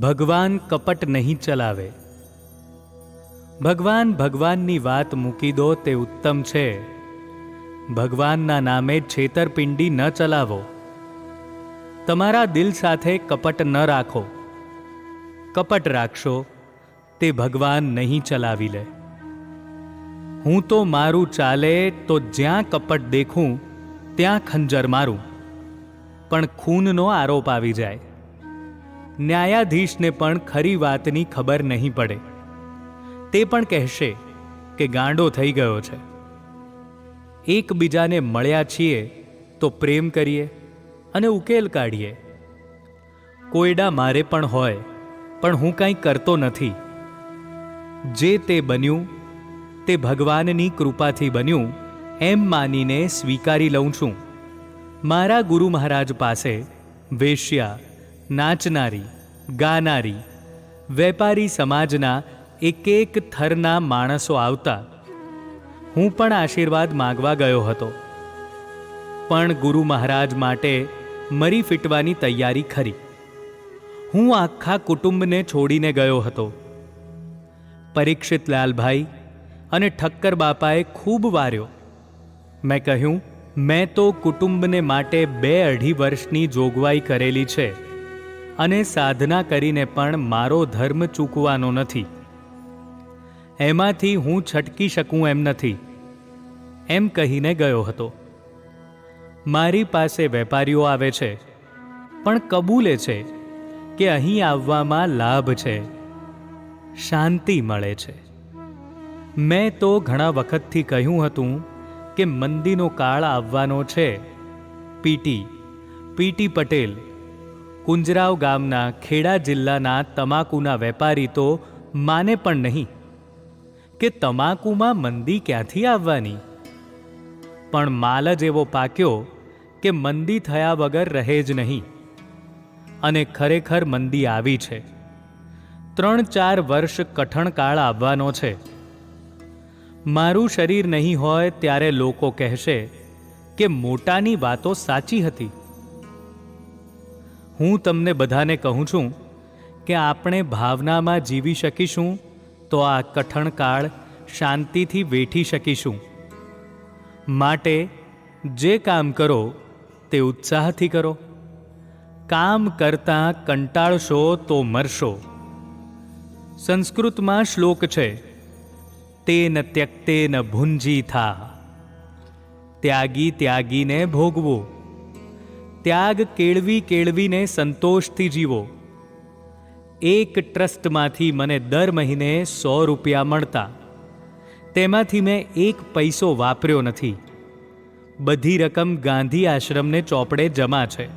ભગવાન કપટ નહીં ચલાવે. ભગવાન ભગવાનની વાત મૂકી દો તે ઉત્તમ છે. ભગવાનના નામે છેતરપિંડી ન ચલાવો. તમારા દિલ સાથે કપટ ન રાખો. કપટ રાખશો તે ભગવાન નહીં ચલાવી લે. હું તો મારું ચાલે તો જ્યાં કપટ દેખું, ત્યાં ખંજર મારું. પણ ખૂનનો આરોપ આવી જાય. ન્યાયાધીશને પણ ખરી વાતની ખબર નહીં પડે. તે પણ કહેશે કે ગાંડો થઈ ગયો છે. એકબીજાને મળ્યા છીએ તો પ્રેમ કરીએ અને ઉકેલ કાઢીએ. કોયડા મારે પણ હોય, પણ હું કાંઈ કરતો નથી. જે તે બન્યું, તે ભગવાનની કૃપાથી બન્યું, એમ માનીને સ્વીકારી લઉં છું. મારા ગુરુ મહારાજ પાસે વેશ્યા નાચનારી, ગાનારી, વેપારી સમાજના એક એક થરના માણસો આવતા હું પણ આશીર્વાદ માગવા ગયો હતો. પણ ગુરુ મહારાજ માટે મરી ફીટવાની તૈયારી ખરી. હું આખા કુટુંબને છોડીને ગયો હતો. પરીક્ષિત લાલભાઈ અને ઠક્કર બાપાએ ખૂબ વાર્યો. મેં કહ્યું, મેં તો કુટુંબને માટે બે અઢી વર્ષની જોગવાઈ કરેલી છે. અને સાધના કરીને પણ મારો ધર્મ ચૂકવાનો નથી. એમાંથી હું છટકી શકું એમ નથી. એમ કહીને ગયો હતો. મારી પાસે વેપારીઓ આવે છે, પણ કબૂલે છે કે અહીં આવવામાં લાભ છે, શાંતિ મળે છે. મેં તો ઘણા વખતથી કહ્યું હતું કે મંદીનો કાળ આવવાનો છે. પીટી પીટી પટેલ કુંજરાવ ગામના ખેડા જિલ્લાના તમાકુના વેપારી તો માને પણ નહીં કે તમાકુમાં મંદી ક્યાંથી આવવાની? પણ માલ જ એવો પાક્યો કે મંદી થયા વગર રહે જ નહીં. અને ખરેખર મંદી આવી છે. ત્રણ ચાર વર્ષ કઠણ કાળ આવવાનો છે. મારું શરીર નહીં હોય ત્યારે લોકો કહેશે કે મોટાની વાતો સાચી હતી. હું તમને બધાને કહું છું કે આપણે ભાવનામાં જીવી શકીશું તો આ કઠણ કાળ શાંતિથી વેઠી શકીશું. માટે જે કામ કરો તે ઉત્સાહથી કરો. કામ કરતાં કંટાળશો તો મરશો. સંસ્કૃતમાં શ્લોક છે, તેન ત્યક્તેન ભુંજી થા. ત્યાગી ત્યાગીને ભોગવો. ત્યાગ કેળવી કેળવીને સંતોષથી જીવો. એક ટ્રસ્ટમાંથી મને દર મહિને સો રૂપિયા મળતા. તેમાંથી મેં એક પૈસો વાપર્યો નથી. બધી રકમ ગાંધી આશ્રમને ચોપડે જમા છે.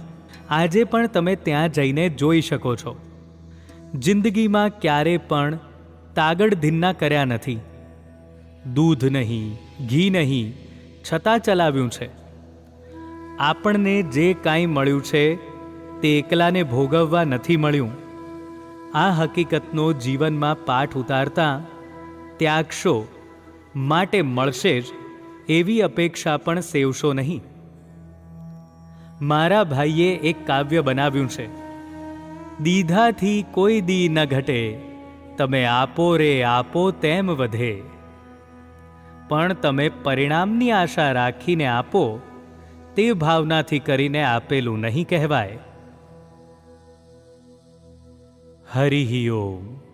આજે પણ તમે ત્યાં જઈને જોઈ શકો છો. જિંદગીમાં ક્યારે પણ તાગડ ધીન્ના કર્યા નથી. દૂધ નહીં, ઘી નહીં, છતાં ચલાવ્યું છે. આપણને જે કાંઈ મળ્યું છે, તે એકલાને ભોગવવા નથી મળ્યું. આ હકીકતનો જીવનમાં પાઠ ઉતારતા ત્યાગશો, માટે મળશે જ એવી અપેક્ષા પણ સેવશો નહીં. મારા ભાઈએ એક કાવ્ય બનાવ્યું છે, દીધાથી કોઈ દી ન ઘટે, તમે આપો રે આપો તેમ વધે. પણ તમે પરિણામની આશા રાખીને આપો તે ભાવનાથી કરીને આપેલું નહીં કહેવાય. હરિ ઓમ.